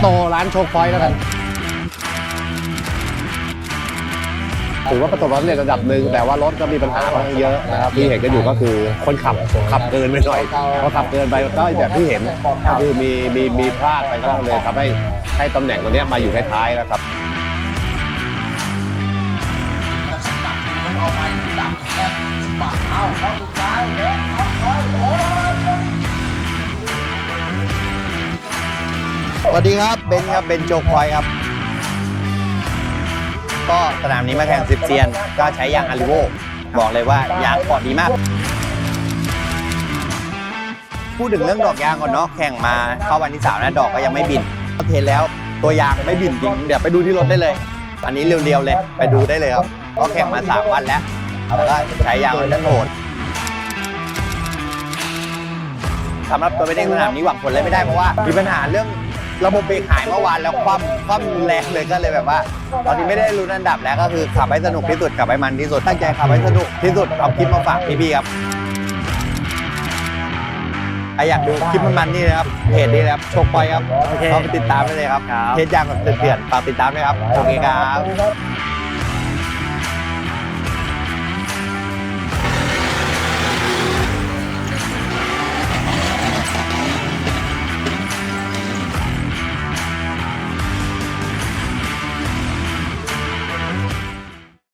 โตร้านโชคพอยต์แล้วกันถือว่าประสบความสำเร็จระดับหนึ่งแต่ว่ารถก็มีปัญหาค่อนข้างเยอะนะครับที่เห็นกันอยู่ก็คือคนขับขับเกินไปหน่อยพอขับเกินไปก็แบบที่เห็นก็คือมีมีมีพลาดไปก็เลยทำให้ให้ตำแหน่งตรงนี้ยมาอยู่ท้ายๆนะครับ สวัสดีครับเบนครับเบนโจกพอยครับ ก็สนามนี้มาแข่งสิบเซียน ก็ใช้ยางอาริโวบอกเลยว่ายางปลอดดีมาก พูดถึงเรื่องดอกยางก่อนเนาะแข่งมาเข้าวันที่สามนะดอกก็ยังไม่บินเทสแล้วตัวยางไม่บินจริงเดี๋ยวไปดูที่รถได้เลย อันนี้เรียวๆเลยไปดูได้เลยครับก็แข่งมาสามวันแล้วแล้วก็ใช้ยางมันจะโหดสำหรับตัวเป็นเองสนามนี้หวังผลเลยไม่ได้เพราะว่ามีปัญหาเรื่อง ระบบเบรกหายเมื่อวานแล้วคว่ำคว่ำรุนแรงเลยก็เลยแบบว่า ตอนนี้ไม่ได้รู้นอันดับแล้วก็คือขับให้สนุกที่สุดขับให้มันที่สุดตั้งใจขับให้สนุกที่สุดเอาคลิปมาฝากพี่ๆครับใครอยากดูคลิปมันๆนี่นะครับเพจนี้นะครับโชคปอยครับเข้าไปติดตามได้เลยครับครับ เพจยางแบบเถื่อนๆฝากติดตามด้วยครับโอเคครับ